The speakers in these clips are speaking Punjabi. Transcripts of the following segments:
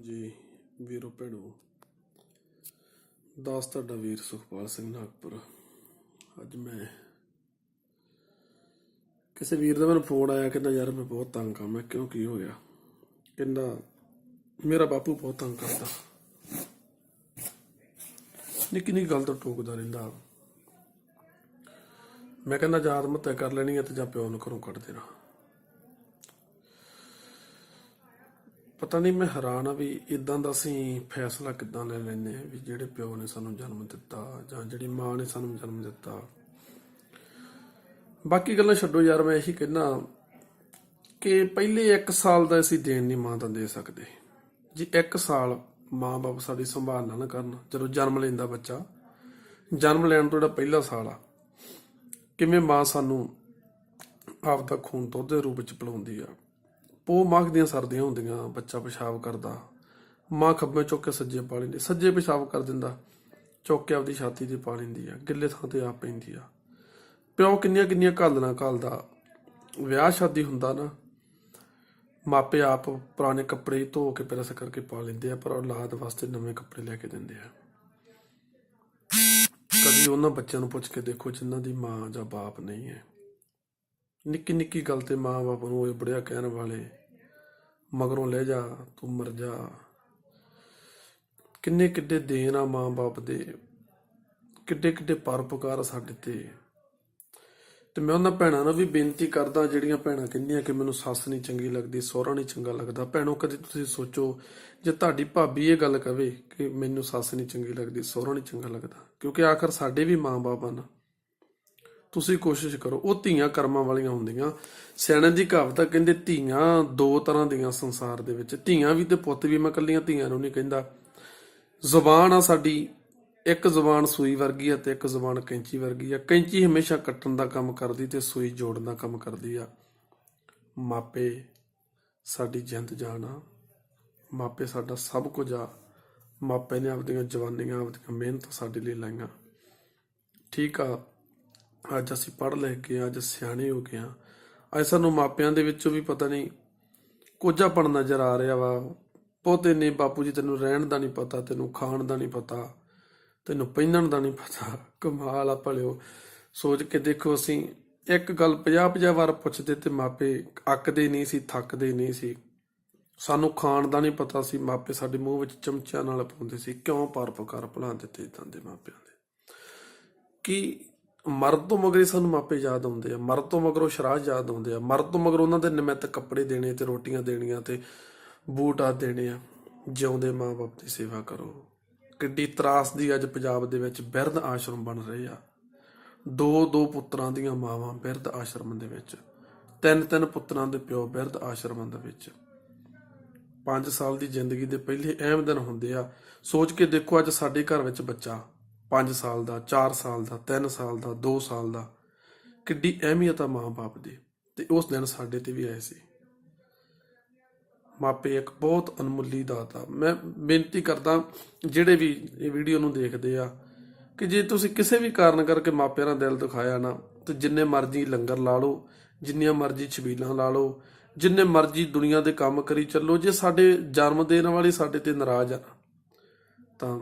ਜੀ, ਵੀਰੋ ਭੈਣੋ। ਦਾਸ ਤੁਹਾਡਾ ਵੀਰ ਸੁਖਪਾਲ ਸਿੰਘ ਨਾਗਪੁਰ। ਅੱਜ ਮੈਂ ਕਿਸੇ ਵੀਰ ਦਾ ਮੈਨੂੰ ਫੋਨ ਆਇਆ, ਕਹਿੰਦਾ, ਯਾਰ, ਮੈਂ ਬਹੁਤ ਤੰਗ ਆ। ਮੈਂ ਕਿਉਂ, ਕੀ ਹੋ ਗਿਆ? ਕਹਿੰਦਾ, ਮੇਰਾ ਬਾਪੂ ਬਹੁਤ ਤੰਗ ਕਰਦਾ। ਨਿੱਕੀ ਨਿੱਕੀ ਗੱਲ ਤੋਂ ਟੋਕਦਾ ਰਹਿੰਦਾ। ਮੈਂ ਕਹਿੰਦਾ ਜਾਂ ਆਤਮ ਹੱਤਿਆ ਕਰ ਲੈਣੀ ਹੈ ਤੇ ਜਾਂ ਪਿਓ ਨੂੰ ਘਰੋਂ ਕੱਢ ਦੇਣਾ। ਪਤਾ ਨਹੀਂ ਮੈਂ ਹੈਰਾਨ ਆ ਵੀ ਇਦਾਂ ਦਾ ਅਸੀਂ ਫੈਸਲਾ ਕਿੱਦਾਂ ਲੈ ਲੈਂਦੇ ਆ ਵੀ ਜਿਹੜੇ ਪਿਓ ਨੇ ਸਾਨੂੰ ਜਨਮ ਦਿੱਤਾ ਜਾਂ ਜਿਹੜੀ ਮਾਂ ਨੇ ਸਾਨੂੰ ਜਨਮ ਦਿੱਤਾ। ਬਾਕੀ ਗੱਲਾਂ ਛੱਡੋ ਯਾਰ, ਮੈਂ ਇਹੀ ਕਹਿਣਾ ਕਿ ਪਹਿਲੇ 1 ਸਾਲ ਦਾ ਅਸੀਂ ਦੇਣ ਨਹੀਂ ਮਾਂ ਤਾਂ ਦੇ ਸਕਦੇ। ਜੀ 1 ਸਾਲ ਮਾਂ-ਬਾਪ ਸਾਡੀ ਸੰਭਾਲ ਨਾ ਕਰਨ, ਜਦੋਂ ਜਨਮ ਲੈਂਦਾ ਬੱਚਾ, ਜਨਮ ਲੈਣ ਤੋਂ ਜਿਹੜਾ ਪਹਿਲਾ ਸਾਲ ਆ, ਕਿਵੇਂ ਮਾਂ ਸਾਨੂੰ ਆਪਦਾ ਖੂਨ ਦੁੱਧ ਦੇ ਰੂਪ ਵਿੱਚ ਪਿਲਾਉਂਦੀ ਆ? ਪੋ ਮੱਖ ਦੀਆਂ ਸਰਦੀਆਂ ਹੁੰਦੀਆਂ ਬੱਚਾ ਪਿਸ਼ਾਬ ਕਰਦਾ। ਮਾਂ ਖੱਬੇ ਚੁੱਕ ਕੇ ਸੱਜੇ ਪਾ ਲੈਂਦੀ, ਸੱਜੇ ਪਿਸ਼ਾਬ ਕਰ ਦਿੰਦਾ। ਚੁੱਕ ਕੇ ਆਪਦੀ ਛਾਤੀ ਤੇ ਪਾ ਲੈਂਦੀ ਆ, ਗਿੱਲੇ ਥਾਂ ਤੇ ਆ ਪੈਂਦੀ ਆ। ਪਿਓ ਕਿੰਨੀਆਂ ਕਿੰਨੀਆਂ ਘਾਲਣਾ ਘਾਲਦਾ। ਵਿਆਹ ਸ਼ਾਦੀ ਹੁੰਦਾ ਨਾ, ਮਾਪੇ ਆਪ ਪੁਰਾਣੇ ਕੱਪੜੇ ਧੋ ਕੇ ਪ੍ਰੈਸ ਕਰਕੇ ਪਾ ਲੈਂਦੇ ਆ, ਪਰ ਔਲਾਦ ਵਾਸਤੇ ਨਵੇਂ ਕੱਪੜੇ ਲੈ ਕੇ ਦਿੰਦੇ ਆ। ਕਦੀ ਉਹਨਾਂ ਬੱਚਿਆਂ ਨੂੰ ਪੁੱਛ ਕੇ ਦੇਖੋ ਜਿਨ੍ਹਾਂ ਦੀ ਮਾਂ ਜਾਂ ਬਾਪ ਨਹੀਂ ਹੈ। ਨਿੱਕੀ ਨਿੱਕੀ ਗੱਲ ਤੇ ਮਾਂ-ਬਾਪ ਨੂੰ ਇਹ ਬੜਿਆ ਕਹਿਣ ਵਾਲੇ ਮਗਰੋਂ ਲੈ ਜਾ, ਤੂੰ ਮਰ ਜਾ। ਕਿੰਨੇ ਕਿੱਡੇ ਦੇਣ ਆ ਮਾਂ-ਬਾਪ ਦੇ। ਕਿੱਡੇ ਕਿੱਡੇ ਪਰਪਕਾਰ ਆ ਸਾਡੇ ਤੇ। ਤੇ ਮੈਂ ਉਹਨਾਂ ਭੈਣਾਂ ਨੂੰ ਵੀ ਬੇਨਤੀ ਕਰਦਾ, ਜਿਹੜੀਆਂ ਭੈਣਾਂ ਕਹਿੰਦੀਆਂ ਕਿ ਮੈਨੂੰ ਸੱਸ ਨਹੀਂ ਚੰਗੀ ਲੱਗਦੀ, ਸਹੁਰਾ ਨਹੀਂ ਚੰਗਾ ਲੱਗਦਾ। ਭੈਣੋ, ਕਦੇ ਤੁਸੀਂ ਸੋਚੋ, ਜੇ ਤੁਹਾਡੀ ਭਾਬੀ ਇਹ ਗੱਲ ਕਵੇ ਕਿ ਮੈਨੂੰ ਸੱਸ ਨਹੀਂ ਚੰਗੀ ਲੱਗਦੀ, ਸਹੁਰਾ ਨਹੀਂ ਚੰਗਾ ਲੱਗਦਾ। ਕਿਉਂਕਿ ਆਖਰ ਸਾਡੇ ਵੀ ਮਾਂ-ਬਾਪ ਹਨ। ਤੁਸੀਂ ਕੋਸ਼ਿਸ਼ ਕਰੋ। ਉਹ ਧੀਆਂ ਕਰਮਾਂ ਵਾਲੀਆਂ ਹੁੰਦੀਆਂ। ਸਿਆਣੇ ਦੀ ਕਹਾਵਤ ਆ, ਕਹਿੰਦੇ ਧੀਆਂ ਦੋ ਤਰ੍ਹਾਂ ਦੀਆਂ ਸੰਸਾਰ ਦੇ ਵਿੱਚ। ਧੀਆਂ ਵੀ ਤੇ ਪੁੱਤ ਵੀ, ਮੈਂ ਕੱਲੀਆਂ ਧੀਆਂ ਨੂੰ ਨਹੀਂ ਕਹਿੰਦਾ। ਜ਼ੁਬਾਨ ਆ ਸਾਡੀ, ਇੱਕ ਜ਼ੁਬਾਨ ਸੂਈ ਵਰਗੀ ਆ ਤੇ ਇੱਕ ਜ਼ੁਬਾਨ ਕੈਂਚੀ ਵਰਗੀ ਆ। ਕੈਂਚੀ ਹਮੇਸ਼ਾ ਕੱਟਣ ਦਾ ਕੰਮ ਕਰਦੀ ਤੇ ਸੂਈ ਜੋੜਨ ਦਾ ਕੰਮ ਕਰਦੀ ਆ। ਮਾਪੇ, ਸਾਡੀ ਜਿੰਦ ਜਾਨ ਆ। ਮਾਪੇ ਸਾਡਾ ਸਭ ਕੁਝ ਆ। ਮਾਪੇ ਨੇ ਆਪਦੀਆਂ ਜਵਾਨੀਆਂ, ਆਪਦੀਆਂ ਮਿਹਨਤ ਸਾਡੇ ਲਈ ਲਾਈਆਂ। ਠੀਕ ਆ। ਅੱਜ ਅਸੀਂ ਪੜ੍ਹ ਲਿਖ ਕੇ ਅੱਜ ਸਿਆਣੇ ਹੋ ਗਏ ਆ। ਅੱਜ ਸਾਨੂੰ ਮਾਪਿਆਂ ਦੇ ਵਿੱਚੋਂ ਵੀ ਪਤਾ ਨਹੀਂ ਕੋਝਾਪਣ ਨਜ਼ਰ ਆ ਰਿਹਾ ਵਾ। ਪੋਤੇ ਨੇ ਬਾਪੂ ਜੀ, ਤੈਨੂੰ ਰਹਿਣ ਦਾ ਨਹੀਂ ਪਤਾ, ਤੈਨੂੰ ਖਾਣ ਦਾ ਨਹੀਂ ਪਤਾ, ਤੈਨੂੰ ਪਹਿਨਣ ਦਾ ਨਹੀਂ ਪਤਾ। ਕਮਾਲ ਆ ਭਲਿਓ। ਸੋਚ ਕੇ ਦੇਖੋ ਅਸੀਂ, ਇੱਕ ਗੱਲ 50 50 ਵਾਰ ਪੁੱਛਦੇ ਤੇ ਮਾਪੇ ਅੱਕਦੇ ਨਹੀਂ ਸੀ, ਥੱਕਦੇ ਨਹੀਂ ਸੀ। ਸਾਨੂੰ ਖਾਣ ਦਾ ਨਹੀਂ ਪਤਾ ਸੀ, ਮਾਪੇ ਸਾਡੇ ਮੂੰਹ ਵਿੱਚ ਚਮਚਿਆਂ ਨਾਲ ਪਾਉਂਦੇ ਸੀ, ਕਿਉਂ ਪਰਪਕਾਰ ਭੁਲਾ ਦਿੱਤੇ ਇਦਾਂ ਦੇ ਮਾਪਿਆਂ ਦੇ? ਕੀ ਮਰਦ ਤੋਂ ਮਗਰੇ ਸਾਨੂੰ ਮਾਪੇ ਯਾਦ ਆਉਂਦੇ ਆ, ਮਰਦ ਤੋਂ ਮਗਰੋਂ ਸ਼ਰਾਧ ਯਾਦ ਆਉਂਦੇ ਆ, ਮਰਦ ਤੋਂ ਮਗਰੋਂ ਉਹਨਾਂ ਦੇ ਨਿਮਿਤ ਕੱਪੜੇ ਦੇਣੇ ਤੇ ਰੋਟੀਆਂ ਦੇਣੀਆਂ ਤੇ ਬੂਟ ਆ ਦੇਣੇ ਆ, ਜਿਉਂਦੇ ਮਾਪੇ ਦੀ ਸੇਵਾ ਕਰੋ। ਕਿੱਡੀ ਤਰਾਸ ਦੀ ਅੱਜ ਪੰਜਾਬ ਦੇ ਵਿੱਚ ਬਿਰਧ ਆਸ਼ਰਮ ਬਣ ਰਹੇ ਆ। ਦੋ ਦੋ ਪੁੱਤਰਾਂ ਦੀਆਂ ਮਾਵਾਂ ਬਿਰਧ ਆਸ਼ਰਮ ਦੇ ਵਿੱਚ ਤਿੰਨ ਤਿੰਨ ਪੁੱਤਰਾਂ ਦੇ ਪਿਓ ਬਿਰਧ ਆਸ਼ਰਮਾਂ ਦੇ ਵਿੱਚ। 5 ਸਾਲ ਦੀ ਜ਼ਿੰਦਗੀ ਦੇ ਪਹਿਲੇ ਅਹਿਮ ਦਿਨ ਹੁੰਦੇ ਆ। ਸੋਚ ਕੇ ਦੇਖੋ ਅੱਜ ਸਾਡੇ ਘਰ ਵਿੱਚ ਬੱਚਾ 5 ਸਾਲ ਦਾ 4 ਸਾਲ ਦਾ 3 ਸਾਲ ਦਾ 2 ਸਾਲ ਦਾ। ਕਿੱਡੀ ਅਹਿਮੀਅਤ ਆ ਮਾਂ-ਬਾਪ ਦੀ। ਤੇ ਉਸ ਦਿਨ ਸਾਡੇ ਤੇ ਵੀ ਆਏ ਸੀ। ਮਾਪੇ ਇੱਕ ਬਹੁਤ ਅਨਮੁੱਲੀ ਦਾਤ ਆ। ਮੈਂ ਬੇਨਤੀ ਕਰਦਾ, ਜਿਹੜੇ ਵੀ ਇਹ ਵੀਡੀਓ ਨੂੰ ਦੇਖਦੇ ਆ, ਕਿ ਜੇ ਤੁਸੀਂ ਕਿਸੇ ਵੀ ਕਾਰਨ ਕਰਕੇ ਮਾਪਿਆਂ ਦਾ ਦਿਲ ਦੁਖਾਇਆ ਨਾ, ਤੇ ਜਿੰਨੇ ਮਰਜ਼ੀ ਲੰਗਰ ਲਾ ਲਓ, ਜਿੰਨੀਆਂ ਮਰਜ਼ੀ ਛਬੀਲਾਂ ਲਾ ਲਓ, ਜਿੰਨੇ ਮਰਜ਼ੀ ਦੁਨੀਆ ਦੇ ਕੰਮ ਕਰੀ ਚੱਲੋ, ਜੇ ਸਾਡੇ ਜਨਮ ਦੇਣ ਵਾਲੇ ਸਾਡੇ ਤੇ ਨਾਰਾਜ਼ ਆ ਤਾਂ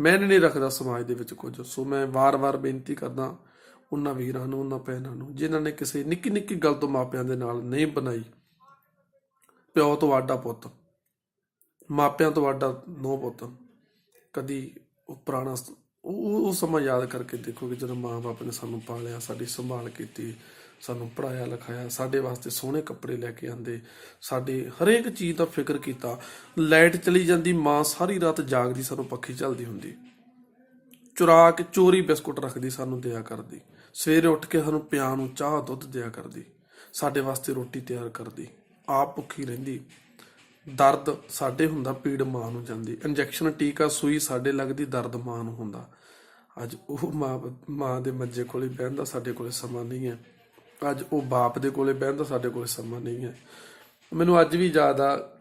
ਮੈਂ ਨਹੀਂ ਰੱਖਦਾ ਸਮਾਜ ਦੇ ਵਿੱਚ ਕੁਝ, ਸੋ ਮੈਂ ਵਾਰ-ਵਾਰ ਬੇਨਤੀ ਕਰਦਾ ਉਹਨਾਂ ਵੀਰਾਂ ਨੂੰ, ਉਹਨਾਂ ਭੈਣਾਂ ਨੂੰ, ਜਿਨ੍ਹਾਂ ਨੇ ਕਿਸੇ ਨਿੱਕੀ ਨਿੱਕੀ ਗੱਲ ਤੋਂ ਮਾਪਿਆਂ ਦੇ ਨਾਲ ਨਹੀਂ ਬਣਾਈ। ਪਿਓ ਤੋਂ ਆਡਾ ਪੁੱਤ, ਮਾਪਿਆਂ ਤੋਂ ਆਡਾ ਨੋ ਪੁੱਤ, ਕਦੀ ਉਹ ਪੁਰਾਣਾ ਉਹ ਉਹ ਸਮਾਂ ਯਾਦ ਕਰਕੇ ਦੇਖੋ ਕਿ ਜਦੋਂ ਮਾਂ-ਬਾਪ ਨੇ ਸਾਨੂੰ ਪਾਲਿਆ, ਸਾਡੀ ਸੰਭਾਲ ਕੀਤੀ ਸਾਨੂੰ ਪੜਾਇਆ ਲਿਖਾਇਆ, ਸਾਡੇ ਵਾਸਤੇ ਸੋਹਣੇ ਕੱਪੜੇ ਲੈ ਕੇ ਆਂਦੇ, ਸਾਡੇ ਹਰੇਕ ਚੀਜ਼ ਦਾ ਫਿਕਰ ਕੀਤਾ। ਲਾਈਟ ਚਲੀ ਜਾਂਦੀ, ਮਾਂ ਸਾਰੀ ਰਾਤ ਜਾਗਦੀ, ਸਾਨੂੰ ਪੱਖੀ ਚੱਲਦੀ ਹੁੰਦੀ। ਚੁਰਾ ਕੇ ਚੋਰੀ ਬਿਸਕੁਟ ਰੱਖਦੀ, ਸਾਨੂੰ ਦਿਆ ਕਰਦੀ। ਸਵੇਰੇ ਉੱਠ ਕੇ ਸਾਨੂੰ ਪਿਆਂ ਨੂੰ ਚਾਹ, ਦੁੱਧ ਦਿਆ ਕਰਦੀ। ਸਾਡੇ ਵਾਸਤੇ ਰੋਟੀ ਤਿਆਰ ਕਰਦੀ। ਆਪ ਭੁੱਖੀ ਰਹਿੰਦੀ। ਦਰਦ ਸਾਡੇ ਹੁੰਦਾ, ਪੀੜ ਮਾਂ ਨੂੰ ਜਾਂਦੀ। ਇੰਜੈਕਸ਼ਨ, ਟੀਕਾ, ਸੂਈ ਸਾਡੇ ਲੱਗਦੀ, ਦਰਦ ਮਾਂ ਨੂੰ ਹੁੰਦਾ। ਅੱਜ ਉਹ ਮਾਂ ਮਾਂ ਦੇ ਮੱਜੇ ਕੋਲੇ ਬਹਿਣ ਦਾ ਸਾਡੇ ਕੋਲੇ ਸਮਾਂ ਨਹੀਂ ਹੈ। ਅੱਜ ਉਹ ਬਾਪ ਦੇ ਕੋਲੇ ਬਹਿਣ ਦਾ ਸਾਡੇ ਕੋਲੇ ਸਮਾਂ ਨਹੀਂ ਹੈ। ਮੈਨੂੰ ਅੱਜ ਵੀ ਯਾਦ ਆ,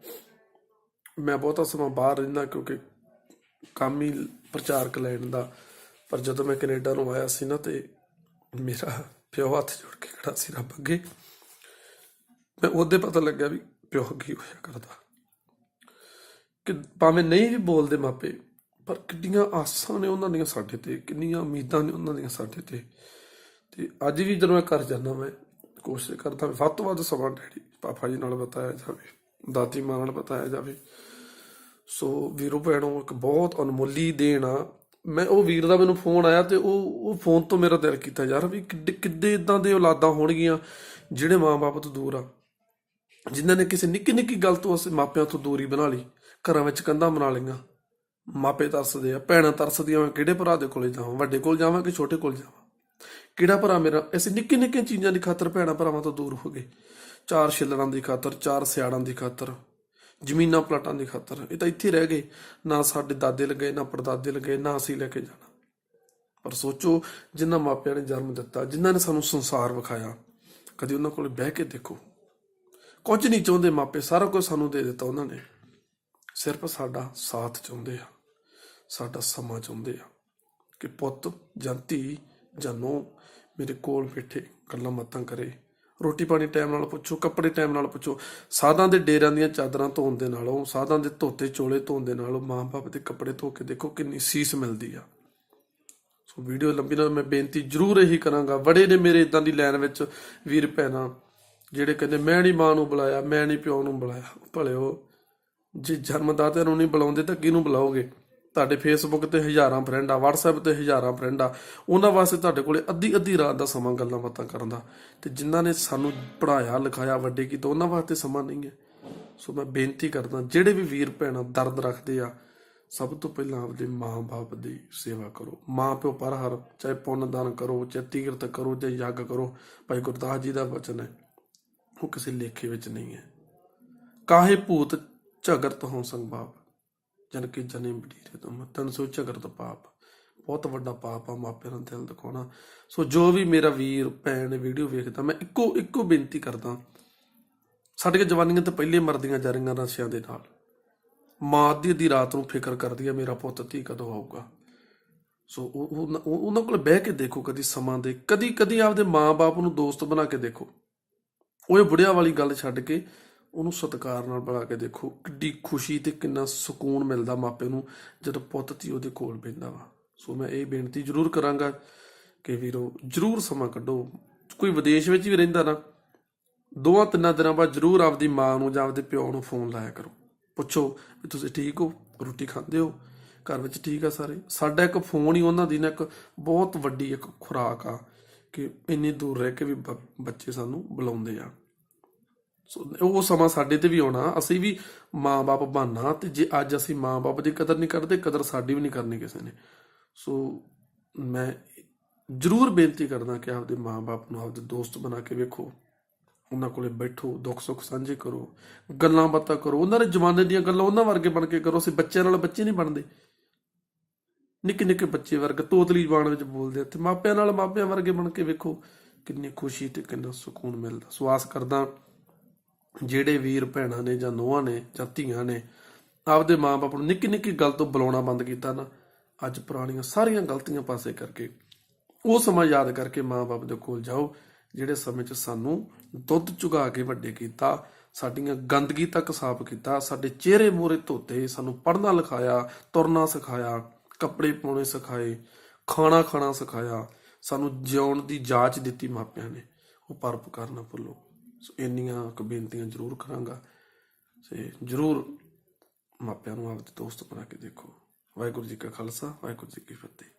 ਮੈਂ ਬਹੁਤਾ ਸਮਾਂ ਬਾਹਰ ਰਹਿੰਦਾ ਕਿਉਂਕਿ ਕੰਮ ਹੀ ਪ੍ਰਚਾਰਕ ਲੈਣ ਦਾ। ਪਰ ਜਦੋਂ ਮੈਂ ਕੈਨੇਡਾ ਨੂੰ ਆਇਆ ਸੀ ਨਾ ਤੇ ਮੇਰਾ ਪਿਓ ਹੱਥ ਜੋੜ ਕੇ ਖੜਾ ਸੀ ਰੱਬ ਅੱਗੇ। ਮੈਂ ਉਹਦੇ ਪਤਾ ਲੱਗਿਆ ਵੀ ਪਿਓ ਕੀ ਹੋਇਆ ਕਰਦਾ। ਕਿ ਭਾਵੇਂ ਨਹੀਂ ਵੀ ਬੋਲਦੇ ਮਾਪੇ, ਪਰ ਕਿੰਨੀਆਂ ਆਸਾਂ ਨੇ ਉਹਨਾਂ ਦੀਆਂ ਸਾਡੇ ਤੇ, ਕਿੰਨੀਆਂ ਉਮੀਦਾਂ ਨੇ ਉਹਨਾਂ ਦੀਆਂ ਸਾਡੇ ਤੇ। ਤੇ ਅੱਜ ਵੀ ਜਦੋਂ ਮੈਂ ਘਰ ਜਾਂਦਾ ਮੈਂ ਕੋਸ਼ਿਸ਼ ਕਰਦਾ ਵੀ ਵੱਧ ਤੋਂ ਵੱਧ ਸਮਾਂ ਡੈਡੀ ਪਾਪਾ ਜੀ ਨਾਲ ਬਤਾਇਆ ਜਾਵੇ, ਦਾਦੀ ਮਾਂ ਨਾਲ ਬਤਾਇਆ ਜਾਵੇ। ਸੋ ਵੀਰੋ ਭੈਣੋ, ਇੱਕ ਬਹੁਤ ਅਨਮੋਲੀ ਦੇਣ ਆ। ਮੈਂ ਉਹ ਵੀਰ ਦਾ ਮੈਨੂੰ ਫੋਨ ਆਇਆ ਤੇ ਉਹ ਉਹ ਫੋਨ ਤੋਂ ਮੇਰਾ ਦਿਲ ਕੀਤਾ, ਯਾਰ ਵੀ ਕਿੱਡੇ ਕਿੱਡੇ ਇਦਾਂ ਦੇ ਔਲਾਦਾਂ ਹੋਣਗੀਆਂ ਜਿਹੜੇ ਮਾਂ-ਬਾਪ ਤੋਂ ਦੂਰ ਆ। ਜਿਨ੍ਹਾਂ ਨੇ ਕਿਸੇ ਨਿੱਕੀ ਨਿੱਕੀ ਗੱਲ ਤੋਂ ਅਸੀਂ ਮਾਪਿਆਂ ਤੋਂ ਦੂਰੀ ਬਣਾ ਲਈ, ਘਰਾਂ ਵਿੱਚ ਕੰਧਾਂ ਬਣਾ ਲਈਆਂ। ਮਾਪੇ ਤਰਸਦੇ ਆ, ਭੈਣਾਂ ਤਰਸਦੀਆਂ ਮੈਂ ਕਿਹੜੇ ਭਰਾ ਦੇ ਕੋਲੇ ਜਾਵਾਂ, ਵੱਡੇ ਕੋਲ ਜਾਵਾਂ ਕਿ ਛੋਟੇ ਕੋਲ ਜਾਵਾਂ? ਕਿਹੜਾ ਭਰਾ ਮੇਰਾ? ਅਸੀਂ ਨਿੱਕੀ ਨਿੱਕੀਆਂ ਚੀਜ਼ਾਂ ਦੀ ਖਾਤਰ ਭੈਣਾਂ ਭਰਾਵਾਂ ਤੋਂ ਦੂਰ ਹੋ ਗਏ। ਚਾਰ ਛਿੱਲੜਾਂ ਦੀ ਖਾਤਰ, ਚਾਰ ਸਿਆੜਾਂ ਦੀ ਖਾਤਰ, ਜ਼ਮੀਨਾਂ ਪਲਾਟਾਂ ਦੀ ਖਾਤਰ। ਇਹ ਤਾਂ ਇੱਥੇ ਰਹਿ ਗਏ। ਨਾ ਸਾਡੇ ਦਾਦੇ ਲੱਗੇ, ਨਾ ਪੜਦਾਦੇ ਲੱਗੇ, ਨਾ ਅਸੀਂ ਲੈ ਕੇ ਜਾਣਾ। ਪਰ ਸੋਚੋ, ਜਿਨ੍ਹਾਂ ਮਾਪਿਆਂ ਨੇ ਜਨਮ ਦਿੱਤਾ, ਜਿਨ੍ਹਾਂ ਨੇ ਸਾਨੂੰ ਸੰਸਾਰ ਵਿਖਾਇਆ, ਕਦੀ ਉਹਨਾਂ ਕੋਲ ਬਹਿ ਕੇ ਦੇਖੋ। ਕੁਝ ਨਹੀਂ ਚਾਹੁੰਦੇ ਮਾਪੇ, ਸਾਰਾ ਕੁਝ ਸਾਨੂੰ ਦੇ ਦਿੱਤਾ ਉਹਨਾਂ ਨੇ। ਸਿਰਫ ਸਾਡਾ ਸਾਥ ਚਾਹੁੰਦੇ ਆ, ਸਾਡਾ ਸਮਾਂ ਚਾਹੁੰਦੇ ਆ ਕਿ ਪੁੱਤ ਜਾਂ ਧੀ ਮੇਰੇ ਕੋਲ ਬੈਠੇ ਗੱਲਾਂ ਬਾਤਾਂ ਕਰੇ। ਰੋਟੀ ਪਾਣੀ ਟਾਈਮ ਨਾਲ ਪੁੱਛੋ, ਕੱਪੜੇ ਟਾਈਮ ਨਾਲ ਪੁੱਛੋ। ਸਾਧਾਂ ਦੇ ਡੇਰਾਂ ਦੀਆਂ ਚਾਦਰਾਂ ਧੋਣ ਦੇ ਨਾਲੋਂ, ਸਾਧਾਂ ਦੇ ਧੋਤੇ ਚੋਲੇ ਧੋਣ ਦੇ ਨਾਲੋਂ ਮਾਂ-ਬਾਪ ਦੇ ਕੱਪੜੇ ਧੋ ਕੇ ਦੇਖੋ ਕਿੰਨੀ ਸੀਸ ਮਿਲਦੀ ਆ। ਸੋ ਵੀਡੀਓ ਲੰਬੀ ਨਾਲ ਮੈਂ ਬੇਨਤੀ ਜ਼ਰੂਰ ਇਹੀ ਕਰਾਂਗਾ। ਬੜੇ ਨੇ ਮੇਰੇ ਇਦਾਂ ਦੀ ਲਾਈਨ ਵਿੱਚ ਵੀਰ ਭੈਣਾਂ, ਜਿਹੜੇ ਕਹਿੰਦੇ, ਮੈਂ ਨਹੀਂ ਮਾਂ ਨੂੰ ਬੁਲਾਇਆ, ਮੈਂ ਨਹੀਂ ਪਿਓ ਨੂੰ ਬੁਲਾਇਆ। ਭਲਿਓ, ਜੇ ਜਨਮਦਾਤੇ ਨੂੰ ਨਹੀਂ ਬੁਲਾਉਂਦੇ ਤਾਂ ਕਿਹਨੂੰ ਬੁਲਾਓਗੇ? ਤੁਹਾਡੇ ਫੇਸਬੁੱਕ ਤੇ ਹਜ਼ਾਰਾਂ ਫਰੈਂਡ ਆ, WhatsApp ਤੇ ਹਜ਼ਾਰਾਂ ਫਰੈਂਡ ਆ, ਉਹਨਾਂ ਵਾਸਤੇ ਤੁਹਾਡੇ ਕੋਲੇ ਅੱਧੀ ਅੱਧੀ ਰਾਤ ਦਾ ਸਮਾਂ ਗੱਲਾਂ ਬਾਤਾਂ ਕਰਨ ਦਾ। ਤੇ ਜਿਨ੍ਹਾਂ ਨੇ ਸਾਨੂੰ ਪੜਾਇਆ ਲਿਖਾਇਆ, ਵੱਡੇ ਕੀਤਾ, ਉਹਨਾਂ ਵਾਸਤੇ ਸਮਾਂ ਨਹੀਂ ਹੈ। ਸੋ ਮੈਂ ਬੇਨਤੀ ਕਰਦਾ, ਜਿਹੜੇ ਵੀ ਵੀਰ ਭੈਣਾਂ ਦਰਦ ਰੱਖਦੇ ਆ, ਸਭ ਤੋਂ ਪਹਿਲਾਂ ਆਪਦੇ ਮਾਂ-ਬਾਪ ਦੀ ਸੇਵਾ ਕਰੋ। ਮਾਂ ਪਿਓ ਪਰ ਹਰ, ਚਾਹੇ ਪੁੰਨ ਦਾਨ ਕਰੋ, ਚਾਹੇ ਤੀਰਥ ਕਰੋ, ਚਾਹੇ ਯੱਗ ਕਰੋ, ਭਾਈ ਗੁਰਦਾਸ ਜੀ ਦਾ ਵਚਨ ਹੈ, ਉਹ ਕਿਸੇ ਲੇਖੇ ਵਿੱਚ ਨਹੀਂ ਹੈ। ਕਾਹੇ ਭੂਤ ਝਗਰਤ ਹੋਂ ਸੰਭਾਵ ਜਨ ਕੀ ਜਨੇ ਬਡੀਰੇ ਤੁਮ ਤਨ ਸੋ ਝਗਰਤ ਪਾਪ। ਬਹੁਤ ਵੱਡਾ ਪਾਪ ਆ ਮਾਪਿਆਂ ਨੂੰ ਦਿਲ ਦਿਖਾਉਣਾ। ਸੋ ਜੋ ਵੀ ਮੇਰਾ ਵੀਰ, ਭੈਣ ਵੀਡੀਓ ਵੇਖਦਾ, ਮੈਂ ਇੱਕੋ ਇੱਕੋ ਬੇਨਤੀ ਕਰਦਾ। ਸਾਡੀਆਂ ਜਵਾਨੀਆਂ ਤਾਂ ਪਹਿਲੇ ਮਰਦੀਆਂ ਜਾ ਰਹੀਆਂ ਨਸ਼ਿਆਂ ਦੇ ਨਾਲ। ਮਾਂ ਅੱਧੀ ਅੱਧੀ ਰਾਤ ਨੂੰ ਫਿਕਰ ਕਰਦੀ ਆ, ਮੇਰਾ ਪੁੱਤ ਧੀ ਕਦੋਂ ਆਊਗਾ। ਸੋ ਉਹਨਾਂ ਕੋਲ ਬਹਿ ਕੇ ਦੇਖੋ ਕਦੀ ਸਮਾਂ ਦੇ, ਕਦੀ ਕਦੀ ਆਪਦੇ ਮਾਂ-ਬਾਪ ਨੂੰ ਦੋਸਤ ਬਣਾ ਕੇ ਦੇਖੋ। ਉਹ ਇਹ ਬੁੜਿਆ ਵਾਲੀ ਗੱਲ ਛੱਡ ਕੇ ਉਹਨੂੰ ਸਤਿਕਾਰ ਨਾਲ ਬੁਲਾ ਕੇ ਦੇਖੋ, ਕਿੱਡੀ ਖੁਸ਼ੀ ਤੇ ਕਿੰਨਾ ਸਕੂਨ ਮਿਲਦਾ ਮਾਪੇ ਨੂੰ ਜਦੋਂ ਪੁੱਤ ਧੀ ਉਹਦੇ ਕੋਲ ਬੈਠਦਾ ਵਾ। ਸੋ ਮੈਂ ਇਹ ਬੇਨਤੀ ਜ਼ਰੂਰ ਕਰਾਂਗਾ ਕਿ ਵੀਰੋ, ਜ਼ਰੂਰ ਸਮਾਂ ਕੱਢੋ। ਕੋਈ ਵਿਦੇਸ਼ ਵਿੱਚ ਵੀ ਰਹਿੰਦਾ ਨਾ, ਦੋਵਾਂ ਤਿੰਨਾਂ ਦਿਨਾਂ ਬਾਅਦ ਜ਼ਰੂਰ ਆਪਦੀ ਮਾਂ ਨੂੰ ਜਾਂ ਆਪਦੇ ਪਿਓ ਨੂੰ ਫੋਨ ਲਾਇਆ ਕਰੋ। ਪੁੱਛੋ ਵੀ ਤੁਸੀਂ ਠੀਕ ਹੋ? ਰੋਟੀ ਖਾਂਦੇ ਹੋ? ਘਰ ਵਿੱਚ ਠੀਕ ਆ ਸਾਰੇ? ਸਾਡਾ ਇੱਕ ਫੋਨ ਹੀ ਉਹਨਾਂ ਦੀ ਨਾ ਇੱਕ ਬਹੁਤ ਵੱਡੀ ਇੱਕ ਖੁਰਾਕ ਆ ਕਿ ਇੰਨੀ ਦੂਰ ਰਹਿ ਕੇ ਵੀ ਬੱਚੇ ਸਾਨੂੰ ਬੁਲਾਉਂਦੇ ਆ। ਸੋ ਉਹ ਸਮਾਂ ਸਾਡੇ ਤੇ ਵੀ ਆਉਣਾ, ਅਸੀਂ ਵੀ ਮਾਂ-ਬਾਪ ਬਣਨਾ ਤੇ ਜੇ ਅੱਜ ਅਸੀਂ ਮਾਂ-ਬਾਪ ਦੀ ਕਦਰ ਨਹੀਂ ਕਰਦੇ, ਕਦਰ ਸਾਡੀ ਵੀ ਨਹੀਂ ਕਰਨੀ ਕਿਸੇ ਨੇ। ਸੋ ਮੈਂ ਜ਼ਰੂਰ ਬੇਨਤੀ ਕਰਦਾ ਕਿ ਆਪਦੇ ਮਾਂ-ਬਾਪ ਨੂੰ ਆਪਦੇ ਦੋਸਤ ਬਣਾ ਕੇ ਵੇਖੋ, ਉਹਨਾਂ ਕੋਲੇ ਬੈਠੋ ਦੁੱਖ ਸੁੱਖ ਸਾਂਝੇ ਕਰੋ, ਗੱਲਾਂ ਬਾਤਾਂ ਕਰੋ, ਉਹਨਾਂ ਦੇ ਜਮਾਨੇ ਦੀਆਂ ਗੱਲਾਂ ਉਹਨਾਂ ਵਰਗੇ ਬਣ ਕੇ ਕਰੋ, ਅਸੀਂ ਬੱਚਿਆਂ ਨਾਲ ਬੱਚੇ ਨਹੀਂ ਬਣਦੇ। ਨਿੱਕੇ ਨਿੱਕੇ ਬੱਚੇ ਵਰਗ ਤੋਤਲੀ ਜ਼ਬਾਨ ਵਿੱਚ ਬੋਲਦੇ ਆ ਤੇ ਮਾਪਿਆਂ ਨਾਲ ਮਾਪਿਆਂ ਵਰਗੇ ਬਣ ਕੇ ਵੇਖੋ, ਕਿੰਨੀ ਖੁਸ਼ੀ ਤੇ ਕਿੰਨਾ ਸਕੂਨ ਮਿਲਦਾ। ਸੋ ਆਸ ਕਰਦਾ ਜਿਹੜੇ ਵੀਰ ਭੈਣਾਂ ਨੇ ਜਾਂ ਨੋਹਾਂ ਨੇ ਜਾਂ ਧੀਆਂ ਨੇ, ਆਪਦੇ ਮਾਪੇ ਨੂੰ ਨਿੱਕੀ ਨਿੱਕੀ ਗੱਲ ਤੋਂ ਬੁਲਾਉਣਾ ਬੰਦ ਕੀਤਾ ਨਾ, ਅੱਜ ਪੁਰਾਣੀਆਂ ਸਾਰੀਆਂ ਗਲਤੀਆਂ ਪਾਸੇ ਕਰਕੇ, ਉਹ ਸਮਾਂ ਯਾਦ ਕਰਕੇ ਮਾਪੇ ਦੇ ਕੋਲ ਜਾਓ, ਜਿਹੜੇ ਸਮੇਂ 'ਚ ਸਾਨੂੰ ਦੁੱਧ ਚੁਗਾ ਕੇ ਵੱਡੇ ਕੀਤਾ, ਸਾਡੀਆਂ ਗੰਦਗੀ ਤੱਕ ਸਾਫ਼ ਕੀਤਾ, ਸਾਡੇ ਚਿਹਰੇ ਮੂਹਰੇ ਧੋਤੇ, ਸਾਨੂੰ ਪੜ੍ਹਨਾ ਲਿਖਾਇਆ, ਤੁਰਨਾ ਸਿਖਾਇਆ, ਕੱਪੜੇ ਪਾਉਣੇ ਸਿਖਾਏ, ਖਾਣਾ ਖਾਣਾ ਸਿਖਾਇਆ, ਸਾਨੂੰ ਜਿਉਣ ਦੀ ਜਾਚ ਦਿੱਤੀ ਮਾਪਿਆਂ ਨੇ, ਉਹ ਪਰਪਕਾਰ ਨਾ ਭੁੱਲੋ। ਸੋ ਇੰਨੀਆਂ ਕੁ ਬੇਨਤੀਆਂ ਜ਼ਰੂਰ ਕਰਾਂਗਾ ਤੇ ਜ਼ਰੂਰ ਮਾਪਿਆਂ ਨੂੰ ਆਪਦੇ ਦੋਸਤ ਬਣਾ ਕੇ ਦੇਖੋ। ਵਾਹਿਗੁਰੂ ਜੀ ਕਾ ਖਾਲਸਾ, ਵਾਹਿਗੁਰੂ ਜੀ ਕੀ ਫਤਿਹ।